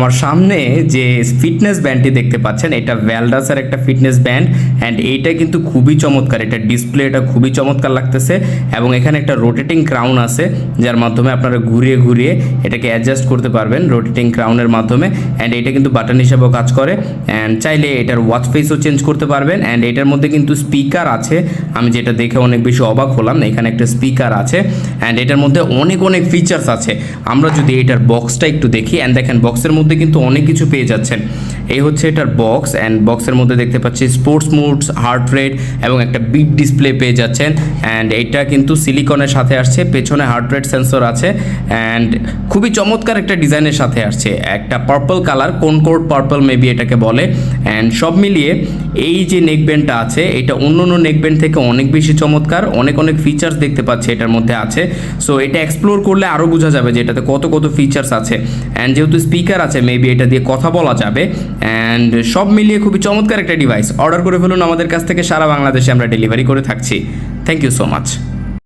আমার সামনে যে ফিটনেস ব্যান্ডটি দেখতে পাচ্ছেন, এটা ভ্যালডাসের একটা ফিটনেস ব্যান্ড অ্যান্ড এইটা কিন্তু খুবই চমৎকার, এটা ডিসপ্লে এটা খুবই চমৎকার লাগতেছে এবং এখানে একটা রোটেটিং ক্রাউন আছে, যার মাধ্যমে আপনারা ঘুরিয়ে ঘুরিয়ে এটাকে অ্যাডজাস্ট করতে পারবেন রোটেটিং ক্রাউনের মাধ্যমে অ্যান্ড এটা কিন্তু বাটন হিসাবেও কাজ করে অ্যান্ড চাইলে এটার ওয়াচ ফেসও চেঞ্জ করতে পারবেন অ্যান্ড এটার মধ্যে কিন্তু স্পিকার আছে, আমি যেটা দেখে অনেক বেশি অবাক হলাম, এখানে একটা স্পিকার আছে অ্যান্ড এটার মধ্যে অনেক অনেক ফিচার্স আছে, আমরা যদি এটার বক্সটা একটু দেখি অ্যান্ড দেখেন বক্সের মধ্যে কিন্তু অনেক কিছু পেয়ে যাচ্ছেন। এই হচ্ছে এটার বক্স অ্যান্ড বক্সের মধ্যে দেখতে পাচ্ছি স্পোর্টস মুডস হার্ট রেট এবং একটা বিগ ডিসপ্লে পেয়ে যাচ্ছেন। অ্যান্ড এটা কিন্তু সিলিকনের সাথে আসছে, পেছনে হার্ট রেট সেন্সর আছে। অ্যান্ড খুবই চমৎকার একটা ডিজাইনের সাথে আসছে। একটা পার্পল কালার কোন কোড পার্পল মেবি এটাকে বলে। অ্যান্ড সব মিলিয়ে এই যে নেকব্যান্ডটা আছে, এটা অন্য অন্য নেকব্যান্ড থেকে অনেক বেশি চমৎকার, অনেক অনেক ফিচার্স দেখতে পাচ্ছি এটার মধ্যে আছে। সো এটা এক্সপ্লোর করলে আরও বোঝা যাবে যে এটাতে কত কত ফিচার্স আছে। অ্যান্ড যেহেতু স্পিকার আছে মেবি এটা দিয়ে কথা বলা যাবে। অ্যান্ড সব মিলিয়ে খুবই চমৎকার একটা ডিভাইস অর্ডার করে ফেলুন আমাদের কাছ থেকে, সারা বাংলাদেশে আমরা ডেলিভারি করে থাকছি। Thank you so much